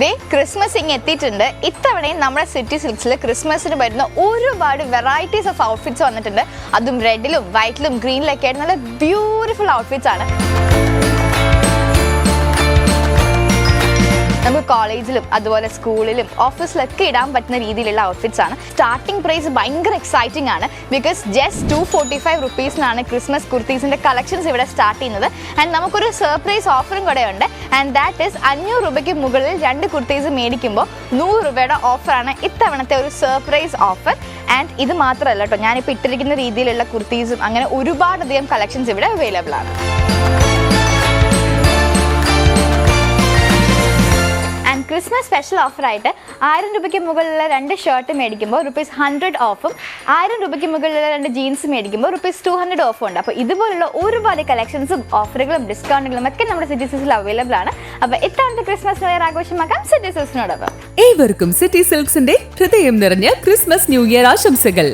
ദേ Christmas ഇങ്ങ് എത്തിയിട്ടുണ്ട്. ഇത്തവണയും നമ്മുടെ സിറ്റി സിൽക്സിൽ ക്രിസ്മസിന് വരുന്ന ഒരുപാട് വെറൈറ്റീസ് ഓഫ് ഔട്ട്ഫിറ്റ്സ് വന്നിട്ടുണ്ട്. അതും റെഡിലും വൈറ്റിലും ഗ്രീനിലൊക്കെ ആയിട്ട് നല്ല ബ്യൂട്ടിഫുൾ ഔട്ട്ഫിറ്റ്സ് ആണ്. നമുക്ക് കോളേജിലും അതുപോലെ സ്കൂളിലും ഓഫീസിലൊക്കെ ഇടാൻ പറ്റുന്ന രീതിയിലുള്ള ഔട്ട്ഫിറ്റ്സ് ആണ്. സ്റ്റാർട്ടിംഗ് പ്രൈസ് ഭയങ്കര എക്സൈറ്റിംഗ് ആണ്. Because just two forty five റുപ്പീസിനാണ് Christmas കുർത്തീസിന്റെ കളക്ഷൻസ് ഇവിടെ സ്റ്റാർട്ട് ചെയ്യുന്നത്. ആൻഡ് നമുക്കൊരു സർപ്രൈസ് ഓഫറും കൂടെ ഉണ്ട് ആൻഡ് ദാറ്റ് ഈസ് അഞ്ഞൂറ് രൂപയ്ക്ക് മുകളിൽ രണ്ട് കുർത്തീസ് മേടിക്കുമ്പോൾ നൂറ് രൂപയുടെ ഓഫറാണ് ഇത്തവണത്തെ ഒരു സർപ്രൈസ് ഓഫർ ആൻഡ് ഇത് മാത്രമല്ല കേട്ടോ ഞാനിപ്പോൾ ഇട്ടിരിക്കുന്ന രീതിയിലുള്ള കുർത്തീസും അങ്ങനെ ഒരുപാടധികം കളക്ഷൻസ് ഇവിടെ അവൈലബിൾ ആണ്. ക്രിസ്മസ് സ്പെഷ്യൽ ഓഫറായിട്ട് ആയിരം രൂപയ്ക്ക് മുകളിലുള്ള രണ്ട് ഷർട്ട് മേടിക്കുമ്പോൾ റുപ്പീസ് ഹൺഡ്രഡ് ഓഫും ആയിരം രൂപയ്ക്ക് മുകളിലുള്ള രണ്ട് ജീൻസ് മേടിക്കുമ്പോൾ റുപ്പീസ് ടു ഹൺഡ്രഡ് ഓഫും ഉണ്ട്. അപ്പോൾ ഇതുപോലുള്ള ഒരുപാട് കളക്ഷൻസും ഓഫറുകളും ഡിസ്കൗണ്ടുകളും ഒക്കെ നമ്മുടെ സിറ്റിസസിൽ അവൈലബിൾ ആണ്. അപ്പോൾ ഇത്തവണത്തെ ക്രിസ്മസ് ന്യൂ ഇയർ ആഘോഷമാക്കാം സിറ്റി സിൽസിനോടൊപ്പം ഏവർക്കും സിറ്റി സിൽക്സിന്റെ ഹൃദയം നിറഞ്ഞ ക്രിസ്മസ് ന്യൂ ഇയർ ആശംസകൾ.